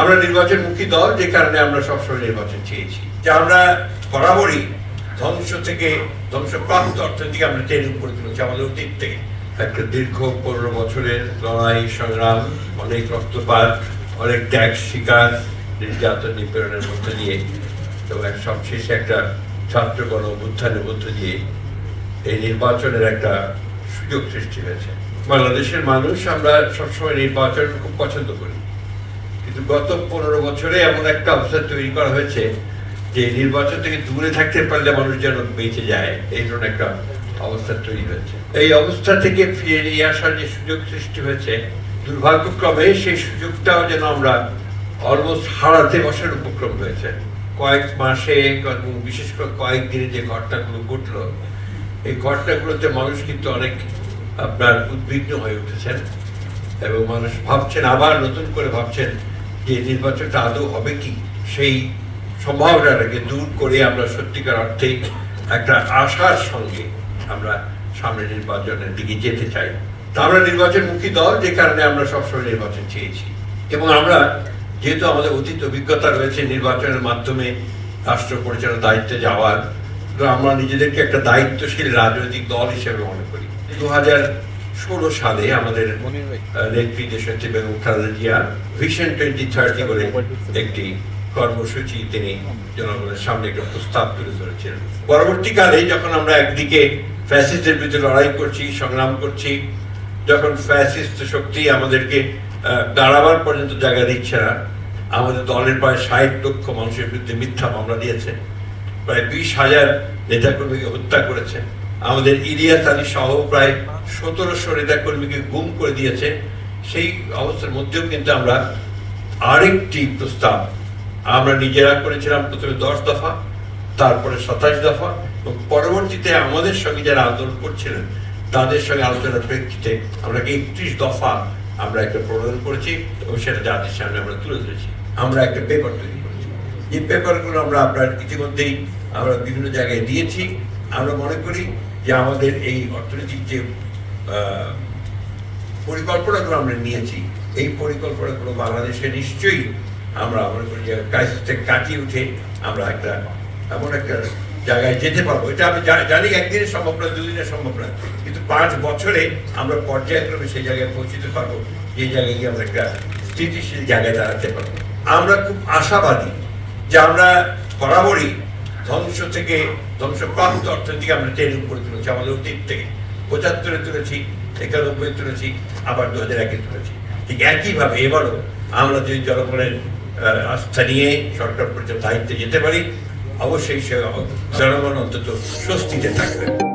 আমরা নির্বাচনমুখী দল যে কারণে আমরা সবসময় নির্বাচন চেয়েছি। যে আমরা বরাবরই ধ্বংস থেকে ধ্বংসপ্রাপ্ত অর্থনীতিকে আমরা টেনে উপরে তুলেছি আমাদের অতীত থেকে। একটা দীর্ঘ পনেরো বছরের লড়াই, সংগ্রাম, অনেক রক্তপাত, অনেক ত্যাগ, শিকার, নির্যাতন, নিপীড়নের মধ্যে দিয়ে এবং এক সবশেষে একটা ছাত্র গণ অভ্যুত্থানের মধ্য দিয়ে এই নির্বাচনের একটা সুযোগ সৃষ্টি হয়েছে। বাংলাদেশের মানুষ আমরা সবসময় নির্বাচন খুব পছন্দ করি। কিন্তু গত পনেরো বছরে এমন একটা অবস্থা তৈরি করা হয়েছে যে নির্বাচন থেকে দূরে থাকতে পারলে মানুষ যেন বেঁচে যায়। এই ধরনের একটা অবস্থা তৈরি হয়েছে। এই অবস্থা থেকে ফিরে নিয়ে আসার যে সুযোগ সৃষ্টি হয়েছে, দুর্ভাগ্যক্রমে সেই সুযোগটাও যেন আমরা অলমোস্ট হারাতে বসার উপক্রম হয়েছে। কয়েক মাসে বিশেষ করে কয়েক দিনে যে ঘটনাগুলো ঘটলো, এই ঘটনাগুলোতে মানুষ কিন্তু অনেক আপনার উদ্বিগ্ন হয়ে উঠেছেন এবং মানুষ ভাবছেন, আবার নতুন করে ভাবছেন যে নির্বাচনটা আদৌ হবে কি? সেই সম্ভাবনাটাকে দূর করে আমরা সত্যিকার অর্থে একটা আশার সঙ্গে আমরা সামনে নির্বাচনের দিকে যেতে চাই। আমরা নির্বাচনমুখী দল, যে কারণে আমরা সবসময় নির্বাচন চেয়েছি। এবং আমরা যেহেতু আমাদের অতীত অভিজ্ঞতা রয়েছে নির্বাচনের মাধ্যমে রাষ্ট্র পরিচালনার দায়িত্বে যাওয়ার আমরা নিজেদেরকে একটা দায়িত্বশীল রাজনৈতিক দল হিসেবে মনে করি। দু হাজার ষোলো সালে আমাদের নেত্রী দেশনেত্রী Begum Khaleda Zia vision twenty thirty বলে একটি কর্মসূচি তিনি জনগণের সামনে একটা প্রস্তাব তুলে ধরেছিলেন। পরবর্তীকালে যখন আমরা একদিকে ফ্যাসিস্টের বিরুদ্ধে লড়াই করছি সংগ্রাম করছি যখন ফ্যাসিস্ট শক্তি আমাদেরকে দাঁড়াবার পর্যন্ত জায়গা দিচ্ছে না আমাদের দলের প্রায় ষাট লক্ষ মানুষের বিরুদ্ধে মিথ্যা মামলা দিয়েছে প্রায় বিশ হাজার নেতাকর্মীকে হত্যা করেছে। আমাদের ইলিয়াস আলী সহ প্রায় সতেরোশো নেতাকর্মীকে গুম করে দিয়েছে। সেই অবস্থার মধ্যেও কিন্তু আমরা আরেকটি প্রস্তাব আমরা নিজেরা করেছিলাম। প্রথমে দশ দফা, তারপরে সাতাশ দফা এবং পরবর্তীতে আমাদের সঙ্গে যারা আন্দোলন করছিলেন, তাদের সঙ্গে আলোচনার প্রেক্ষিতে আমরা একত্রিশ দফা আমরা একটা প্রণয়ন করেছি এবং সেটা জাতির সামনে আমরা তুলে ধরেছি। আমরা একটা পেপার তৈরি করেছি। এই পেপারগুলো আমরা আপনার ইতিমধ্যেই আমরা বিভিন্ন জায়গায় দিয়েছি। আমরা মনে করি যে আমাদের এই অর্থনৈতিক যে পরিকল্পনাগুলো আমরা নিয়েছি, এই পরিকল্পনাগুলো বাংলাদেশে নিশ্চয়ই আমরা মনে করি যে থেকে কাটিয়ে উঠে আমরা একটা এমন একটা জায়গায় যেতে পারব। এটা আমি জানি- জানি একদিনে সম্ভব না দুদিনে সম্ভব না কিন্তু পাঁচ বছরে আমরা পর্যায়ক্রমে সেই জায়গায় পৌঁছতে পারব, যে জায়গায় গিয়ে আমরা একটা স্থিতিশীল জায়গায় দাঁড়াতে পারব। আমরা খুব আশাবাদী যে আমরা বরাবরই ধ্বংস থেকে, ধ্বংসপ্রাপ্ত অর্থনীতিকে আমরা টেনে উপরে তুলেছি, আমাদের অতীত থেকে। পঁচাত্তরে তুলেছি, একানব্বই তুলেছি, আবার দু হাজার একে তুলেছি। ঠিক একইভাবে এবারও আমরা যদি জনগণের আস্থা নিয়ে সরকার পর্যন্ত দায়িত্বে যেতে পারি, অবশ্যই সে জনগণ অন্তত স্বস্তিতে থাকবে।